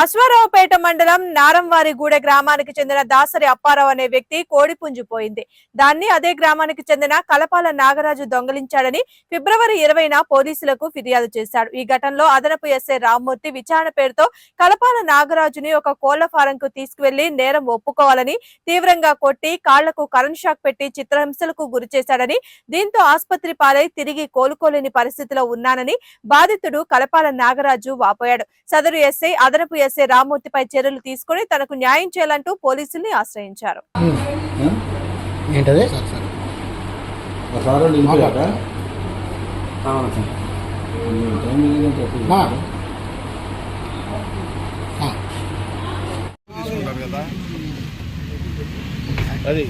అశ్వారావుపేట మండలం నారంవారిగూడ గ్రామానికి చెందిన దాసరి అప్పారావు అనే వ్యక్తి కోడి పుంజుపోయింది దాన్ని అదే గ్రామానికి చెందిన కలపాల నాగరాజు దొంగలించాడని ఫిబ్రవరి ఇరవైన పోలీసులకు ఫిర్యాదు చేశాడు. ఈ ఘటనలో అదనపు ఎస్ఐ రామ్మూర్తి విచారణ పేరుతో కలపాల నాగరాజుని ఒక కోళ్ళ ఫారం కు తీసుకువెళ్ళి నేరం ఒప్పుకోవాలని తీవ్రంగా కొట్టి కాళ్ళకు కరెంట్ షాక్ పెట్టి చిత్రహింసలకు గురి చేశాడని దీంతో ఆసుపత్రి పాలై తిరిగి కోలుకోలేని పరిస్థితిలో ఉన్నానని బాధితుడు కలపాల నాగరాజు వాపోయాడు. సదరు ఎస్ఐ అదనపు ఎస్ఐ రామ్మూర్తిపై చర్యలు తీసుకుని తనకు న్యాయం చేయాలంటూ పోలీసుల్ని ఆశ్రయించారు. అది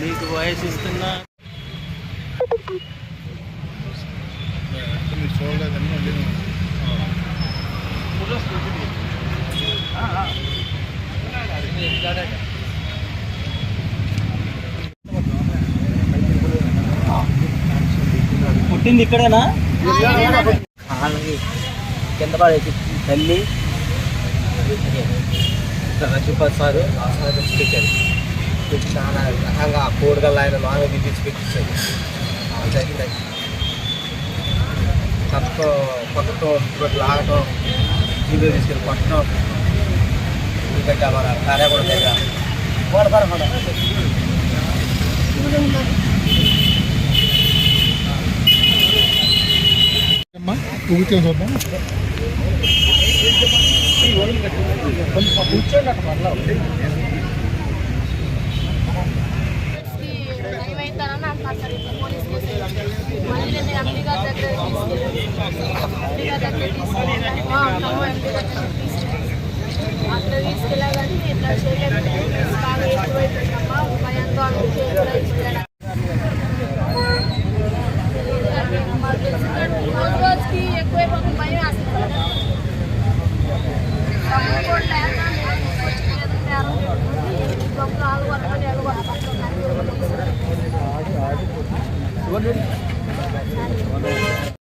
మీకు వాయిస్ ఇస్తున్నా పుట్టింది ఇక్కడేనా? కాళ్ళకి కింద పడేసి తల్లి రజుపత్ సారు ఆ తెచ్చి పెట్టారు చాలా రకంగా ఆ కోడిగల్లా ఆయన నాన్న తీపించి జరిగిందండి ఆ జరిగింది కట్టడం కొట్టడం ఇప్పుడు లాగటం జీబీ తీసుకెళ్ళి కొట్టడం ఇంకా మన కార్య కూడా దగ్గర కూడా పడకుండా అమ్మా ఊగితే చూద్దాం ఏమైందనో నాకు దగ్గర తీసుకెళ్ళాలి మా అమ్మమ్మ ఎంపీ అట్లా తీసుకెళ్ళాలని ఇట్లా చేయలేదు బాగా ఎక్కువైపోయిందమ్మ భయంతో అందుకే ఎట్లా తీసుకెళ్ళాలి రోజు రోజుకి ఎక్కువైపోయి భయం